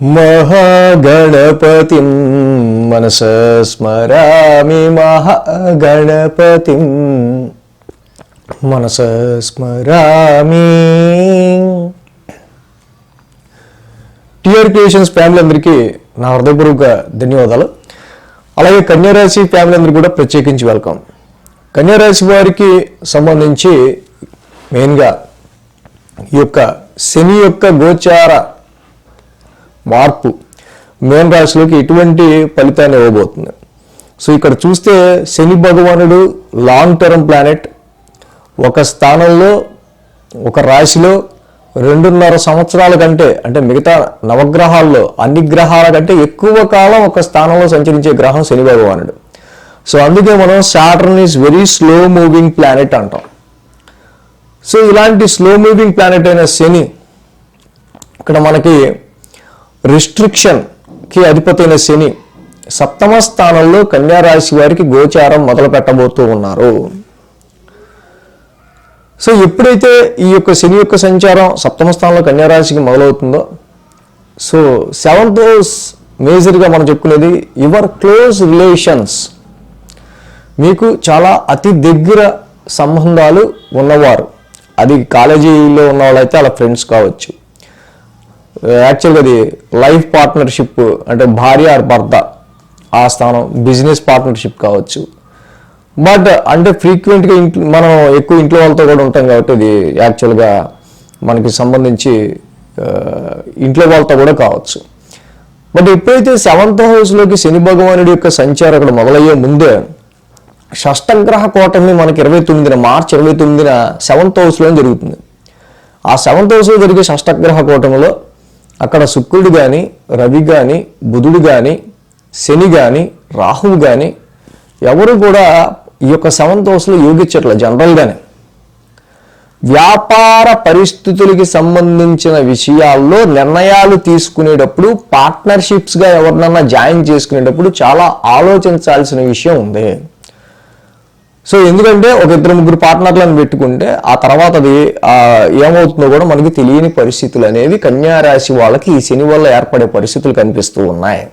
మహాగణపతిం మనస స్మరామి మహాగణపతిం మనస స్మరామి. టిఆర్ క్రియేషన్స్ ఫ్యామిలీ అందరికీ నా హృదయపూర్వక ధన్యవాదాలు. అలాగే కన్యారాశి ఫ్యామిలీ అందరికీ కూడా ప్రత్యేకించి వెల్కమ్. కన్యారాశి వారికి సంబంధించి మెయిన్గా ఈ యొక్క శని యొక్క గోచార మార్పు. మేన్ రాశిలోకి ఎటువంటి ఫలితాన్ని ఇవ్వబోతుంది? సో ఇక్కడ చూస్తే శని భగవానుడు లాంగ్ టర్మ్ ప్లానెట్ ఒక స్థానంలో ఒక రాశిలో రెండున్నర సంవత్సరాల కంటే అంటే మిగతా నవగ్రహాల్లో అన్ని గ్రహాల కంటే ఎక్కువ కాలం ఒక స్థానంలో సంచరించే గ్రహం శని భగవానుడు. సో అందుకే మనం Saturn is very slow moving planet అంటాం. సో ఇలాంటి స్లో మూవింగ్ ప్లానెట్ అయిన శని ఇక్కడ మనకి రిస్ట్రిక్షన్కి అధిపతైన శని సప్తమ స్థానంలో కన్యారాశి వారికి గోచారం మొదలు పెట్టబోతూ ఉన్నారు. సో ఎప్పుడైతే ఈ యొక్క శని యొక్క సంచారం సప్తమ స్థానంలో కన్యారాశికి మొదలవుతుందో సో సెవెంత్ హౌస్ మేజర్గా మనం చెప్పుకునేది యువర్ క్లోజ్ రిలేషన్స్. మీకు చాలా అతి దగ్గర సంబంధాలు ఉన్నవారు. అది కాలేజీలో ఉన్న వాళ్ళైతే అలా ఫ్రెండ్స్ కావచ్చు. Uh, యాక్చువల్గా అది లైఫ్ పార్ట్నర్షిప్ అంటే భార్య ఆర్ భర్త ఆ స్థానం బిజినెస్ పార్ట్నర్షిప్ కావచ్చు. బట్ అంటే ఫ్రీక్వెంట్గా ఇంట్లో మనం ఎక్కువ ఇంట్లో వాళ్ళతో కూడా ఉంటాం కాబట్టి అది యాక్చువల్గా మనకి సంబంధించి uh, ఇంట్లో వాళ్ళతో కూడా కావచ్చు. బట్ ఎప్పుడైతే సెవెంత్ హౌస్లోకి శని భగవానుడి యొక్క సంచారం అక్కడ మొదలయ్యే ముందే షష్టగ్రహ కోటమి మనకి ఇరవై తొమ్మిదిన మార్చి ఇరవై తొమ్మిదిన సెవెంత్ హౌస్లో జరుగుతుంది. ఆ సెవెంత్ హౌస్లో జరిగే షష్టగ్రహ కూటమిలో అక్కడ శుక్రుడు కానీ రవి కానీ బుధుడు కానీ శని కానీ రాహువు కానీ ఎవరు కూడా ఈ యొక్క సెవెంత్ హౌస్లో యోగించట్లేదు జనరల్గానే వ్యాపార పరిస్థితులకి సంబంధించిన విషయాల్లో నిర్ణయాలు తీసుకునేటప్పుడు పార్ట్నర్షిప్స్గా ఎవరినన్నా జాయిన్ చేసుకునేటప్పుడు చాలా ఆలోచించాల్సిన విషయం ఉంది. సో ఎందుకంటే ఒక ఇద్దరు ముగ్గురు పార్ట్నర్లను పెట్టుకుంటే ఆ తర్వాత అది ఏమవుతుందో కూడా మనకి తెలియని పరిస్థితులు అనేవి కన్యారాశి వాళ్ళకి ఈ శని వల్ల ఏర్పడే పరిస్థితులు కనిపిస్తూ ఉన్నాయి.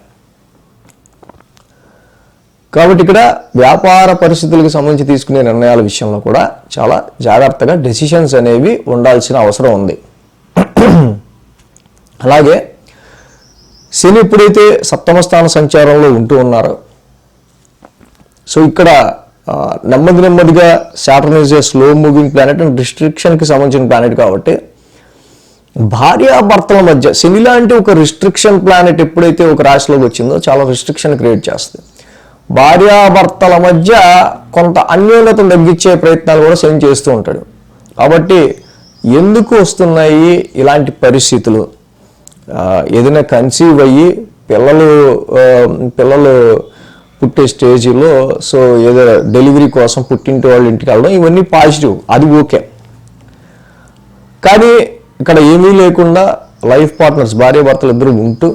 కాబట్టి ఇక్కడ వ్యాపార పరిస్థితులకు సంబంధించి తీసుకునే నిర్ణయాల విషయంలో కూడా చాలా జాగ్రత్తగా డెసిషన్స్ అనేవి ఉండాల్సిన అవసరం ఉంది. అలాగే శని ఎప్పుడైతే సప్తమ స్థాన సంచారంలో ఉంటూ ఉన్నారో సో ఇక్కడ నెమ్మది నెమ్మదిగా Saturn is a slow moving planet and రిస్ట్రిక్షన్కి సంబంధించిన ప్లానెట్ కాబట్టి భార్యాభర్తల మధ్య శని లాంటి ఒక రిస్ట్రిక్షన్ ప్లానెట్ ఎప్పుడైతే ఒక రాశిలోకి వచ్చిందో చాలా రిస్ట్రిక్షన్ క్రియేట్ చేస్తుంది. భార్యాభర్తల మధ్య కొంత అన్యోన్యతను తగ్గించే ప్రయత్నాలు కూడా శని చేస్తూ ఉంటాడు. కాబట్టి ఎందుకు వస్తున్నాయి ఇలాంటి పరిస్థితులు? ఏదైనా కన్సీవ్ అయ్యి పిల్లలు పిల్లలు పుట్టే స్టేజ్లో సో ఏదో డెలివరీ కోసం పుట్టింటి వాళ్ళ ఇంటికి వెళ్ళడం ఇవన్నీ పాజిటివ్ అది ఓకే. కానీ ఇక్కడ ఏమీ లేకుండా లైఫ్ పార్ట్నర్స్ భార్య భర్తలు ఇద్దరు ఉంటూ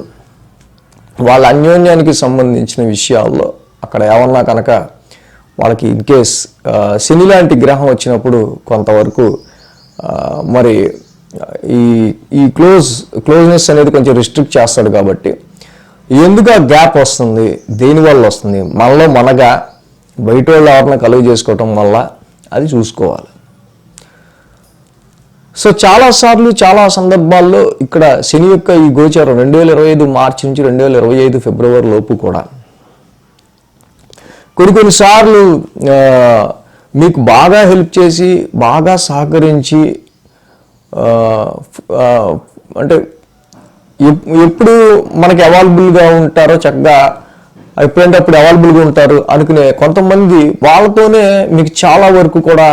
వాళ్ళ అన్యోన్యానికి సంబంధించిన విషయాల్లో అక్కడ ఏమన్నా కనుక వాళ్ళకి ఇన్ కేస్ శని లాంటి గ్రహం వచ్చినప్పుడు కొంతవరకు మరి ఈ ఈ క్లోజ్ క్లోజ్నెస్ అనేది కొంచెం రిస్ట్రిక్ట్ చేస్తాడు కాబట్టి ఎందుకు ఆ గ్యాప్ వస్తుంది? దేనివల్ల వస్తుంది? మనలో మనగా బయట వాళ్ళు ఎవరిని కలుగు చేసుకోవటం వల్ల అది చూసుకోవాలి. సో చాలా సార్లు చాలా సందర్భాల్లో ఇక్కడ శని యొక్క ఈ గోచారం రెండు వేల ఇరవై ఐదు మార్చి నుంచి రెండు వేల ఇరవై ఐదు ఫిబ్రవరి లోపు కూడా కొన్ని కొన్నిసార్లు మీకు బాగా హెల్ప్ చేసి బాగా సహకరించి అంటే ఎప్పుడు మనకి అవైలబుల్గా ఉంటారో చక్కగా ఎప్పుడంటే అప్పుడు అవైలబుల్గా ఉంటారు అనుకునే కొంతమంది వాళ్ళతోనే మీకు చాలా వరకు కూడా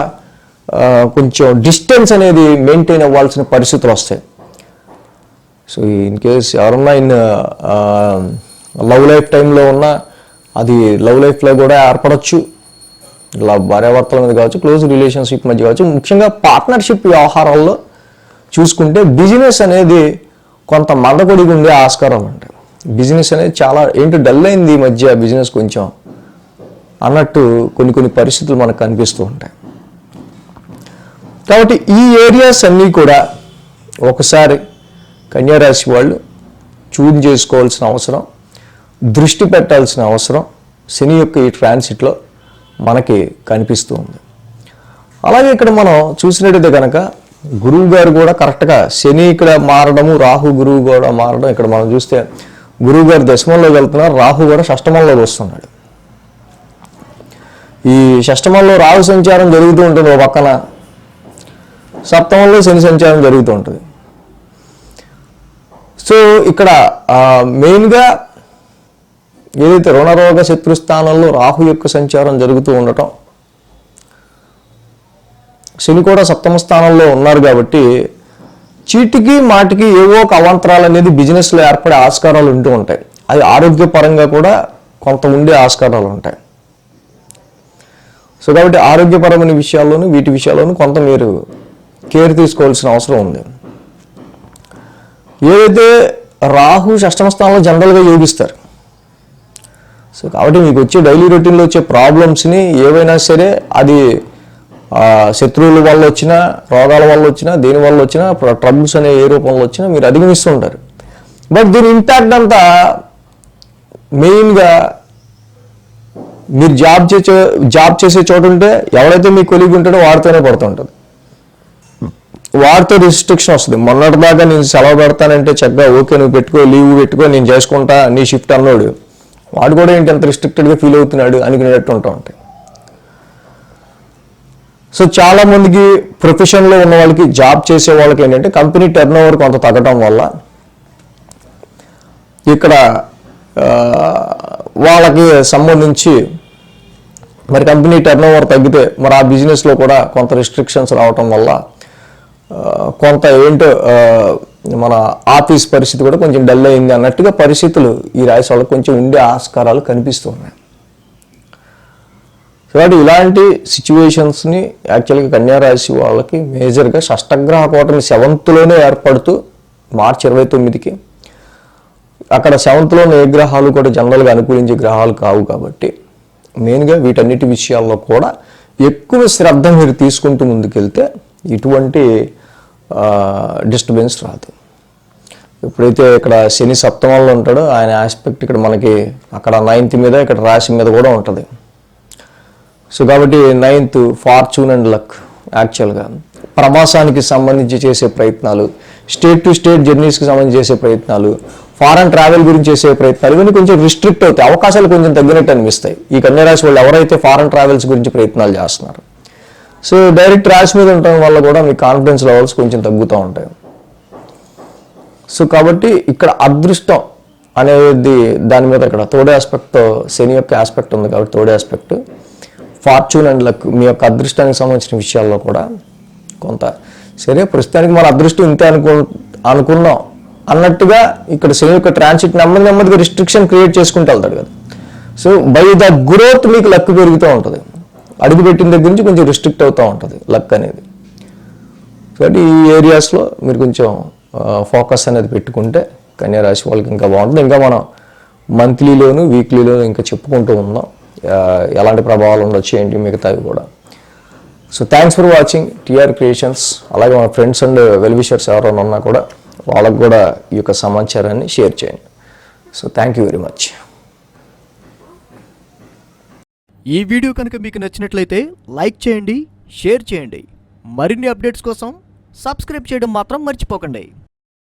కొంచెం డిస్టెన్స్ అనేది మెయింటైన్ అవ్వాల్సిన పరిస్థితులు వస్తాయి. సో ఇన్ కేస్ ఎవరన్నా ఇన్ లవ్ లైఫ్ టైంలో ఉన్నా అది లవ్ లైఫ్లో కూడా ఏర్పడచ్చు. ఇలా భార్యాభర్తల మీద కావచ్చు క్లోజ్ రిలేషన్షిప్ మధ్య కావచ్చు ముఖ్యంగా పార్ట్నర్షిప్ వ్యవహారాల్లో చూసుకుంటే బిజినెస్ అనేది కొంత మందకొడిగా ఉండే ఆస్కారం అంటే. బిజినెస్ అనేది చాలా ఏంటి డల్ అయింది ఈ మధ్య బిజినెస్ కొంచెం అన్నట్టు కొన్ని కొన్ని పరిస్థితులు మనకు కనిపిస్తూ ఉంటాయి. కాబట్టి ఈ ఏరియాస్ అన్నీ కూడా ఒకసారి కన్యారాశి వాళ్ళు చూజ్ చేసుకోవాల్సిన అవసరం దృష్టి పెట్టాల్సిన అవసరం శని యొక్క ఈ ట్రాన్సిట్లో మనకి కనిపిస్తూ ఉంది. అలాగే ఇక్కడ మనం చూసినట్టయితే కనుక గురువు గారు కూడా కరెక్ట్గా శని ఇక్కడ మారడము రాహు గురువు కూడా మారడం ఇక్కడ మనం చూస్తే గురువు గారు దశమంలోకి వెళ్తున్నారు రాహు కూడా షష్టమంలోకి వస్తున్నాడు. ఈ షష్టమంలో రాహు సంచారం జరుగుతూ ఉంటుంది ఒక పక్కన. సప్తమంలో శని సంచారం జరుగుతూ ఉంటుంది. సో ఇక్కడ మెయిన్గా ఏదైతే రుణరోగ శత్రుస్థానంలో రాహు యొక్క సంచారం జరుగుతూ ఉండటం శని కూడా సప్తమ స్థానంలో ఉన్నారు కాబట్టి చీటికి మాటికి ఏవో ఒక అవాంతరాలు అనేది బిజినెస్లో ఏర్పడే ఆస్కారాలు ఉంటూ ఉంటాయి. అది ఆరోగ్యపరంగా కూడా కొంత ఉండే ఆస్కారాలు ఉంటాయి. సో కాబట్టి ఆరోగ్యపరమైన విషయాల్లోనూ వీటి విషయాల్లోనూ కొంత మీరు కేర్ తీసుకోవాల్సిన అవసరం ఉంది. ఏదైతే రాహు షష్టమ స్థానంలో జనరల్గా యోగిస్తారు సో కాబట్టి మీకు వచ్చే డైలీ రొటీన్లో వచ్చే ప్రాబ్లమ్స్ని ఏవైనా సరే అది శత్రువుల వల్ల వచ్చినా రోగాల వల్ల వచ్చినా దేని వల్ల వచ్చినా ట్రబుల్స్ అనే ఏ రూపంలో వచ్చినా మీరు అధిగమిస్తూ ఉంటారు. బట్ దీని ఇంపాక్ట్ అంతా మెయిన్గా మీరు జాబ్ చేసే జాబ్ చేసే చోటు ఉంటే ఎవరైతే మీ కొలిగి ఉంటాడో వాడితోనే పడుతుంటుంది వాడితో రిస్ట్రిక్షన్ వస్తుంది. మొన్నటిదాకా నేను సెలవు పెడతానంటే చక్కగా ఓకే నువ్వు పెట్టుకో లీవ్ పెట్టుకో నేను చేసుకుంటా నీ షిఫ్ట్ అన్నాడు. వాడు కూడా ఏంటి అంత రిస్ట్రిక్టెడ్గా ఫీల్ అవుతున్నాడు అనుకునేటట్టు ఉంటా ఉంటాయి. సో చాలా మందికి ప్రొఫెషన్లో ఉన్న వాళ్ళకి జాబ్ చేసే వాళ్ళకి ఏంటంటే కంపెనీ టర్న్ ఓవర్ కొంత తగ్గడం వల్ల ఇక్కడ వాళ్ళకి సంబంధించి మరి కంపెనీ టర్న్ ఓవర్ తగ్గితే మరి ఆ బిజినెస్లో కూడా కొంత రిస్ట్రిక్షన్స్ రావటం వల్ల కొంత ఏంటో మన ఆఫీస్ పరిస్థితి కూడా కొంచెం డల్ అయింది అన్నట్టుగా పరిస్థితులు ఈ రాయసాలకు వాళ్ళకి కొంచెం ఉండే ఆస్కారాలు కనిపిస్తున్నాయి కాబట్టి ఇలాంటి సిచ్యువేషన్స్ని యాక్చువల్గా కన్యా రాశి వాళ్ళకి మేజర్గా షష్టగ్రహ కూటమి సెవెంత్లోనే ఏర్పడుతూ మార్చి ఇరవై తొమ్మిదికి అక్కడ సెవెంత్లోని ఏ గ్రహాలు కూడా జనరల్గా అనుకూలించే గ్రహాలు కావు కాబట్టి మెయిన్గా వీటన్నిటి విషయాల్లో కూడా ఎక్కువ శ్రద్ధ మీరు తీసుకుంటూ ముందుకెళ్తే ఇటువంటి డిస్టర్బెన్స్ రాదు. ఎప్పుడైతే ఇక్కడ శని సప్తమంలో ఉంటాడో ఆయన ఆస్పెక్ట్ ఇక్కడ మనకి అక్కడ నైన్త్ మీద ఇక్కడ రాశి మీద కూడా ఉంటుంది. సో కాబట్టి నైన్త్ ఫార్చ్యూన్ అండ్ లక్ యాక్చువల్గా ప్రవాసానికి సంబంధించి చేసే ప్రయత్నాలు స్టేట్ టు స్టేట్ జర్నీస్కి సంబంధించి చేసే ప్రయత్నాలు ఫారెన్ ట్రావెల్ గురించి చేసే ప్రయత్నాలు ఇవన్నీ కొంచెం రిస్ట్రిక్ట్ అవుతాయి. అవకాశాలు కొంచెం తగ్గినట్టు అనిపిస్తాయి. ఈ కన్యరాశి వాళ్ళు ఎవరైతే ఫారెన్ ట్రావెల్స్ గురించి ప్రయత్నాలు చేస్తున్నారు. సో డైరెక్ట్ రాశి మీద ఉండటం వల్ల కూడా మీ కాన్ఫిడెన్స్ లెవెల్స్ కొంచెం తగ్గుతూ ఉంటాయి. సో కాబట్టి ఇక్కడ అదృష్టం అనేది దాని మీద ఇక్కడ తోడే ఆస్పెక్ట్తో శని యొక్క ఆస్పెక్ట్ ఉంది కాబట్టి తోడే ఆస్పెక్ట్ ఫార్చ్యూన్ అండ్ లక్ మీ యొక్క అదృష్టానికి సంబంధించిన విషయాల్లో కూడా కొంత సరే ప్రస్తుతానికి మన అదృష్టం ఇంతే అనుకు అనుకున్నాం అన్నట్టుగా ఇక్కడ శని యొక్క ట్రాన్సిట్ నెమ్మది నెమ్మదిగా రిస్ట్రిక్షన్ క్రియేట్ చేసుకుంటూ వెళ్తాడు కదా. సో బై ద గ్రోత్ మీకు లక్ పెరుగుతూ ఉంటుంది. అడుగు పెట్టిన దగ్గర నుంచి కొంచెం రిస్ట్రిక్ట్ అవుతూ ఉంటుంది లక్ అనేది. కాబట్టి ఈ ఏరియాస్లో మీరు కొంచెం ఫోకస్ అనేది పెట్టుకుంటే కన్యా రాశి వాళ్ళకి ఇంకా బాగుంటుంది. ఇంకా మనం మంత్లీలోను వీక్లీలోను ఇంకా చెప్పుకుంటూ ఉందాం. ఎలాంటి ప్రభావాలు ఉండొచ్చు ఏంటి మిగతావి కూడా. So thanks for watching TR creations అలాగే మన ఫ్రెండ్స్ అండ్ వెల్విషర్స్ ఎవరైనా ఉన్నా కూడా వాళ్ళకు కూడా ఈ యొక్క సమాచారాన్ని షేర్ చేయండి. So thank you very much ఈ వీడియో కనుక మీకు నచ్చినట్లయితే లైక్ చేయండి షేర్ చేయండి. మరిన్ని అప్డేట్స్ కోసం సబ్స్క్రైబ్ చేయడం మాత్రం మర్చిపోకండి.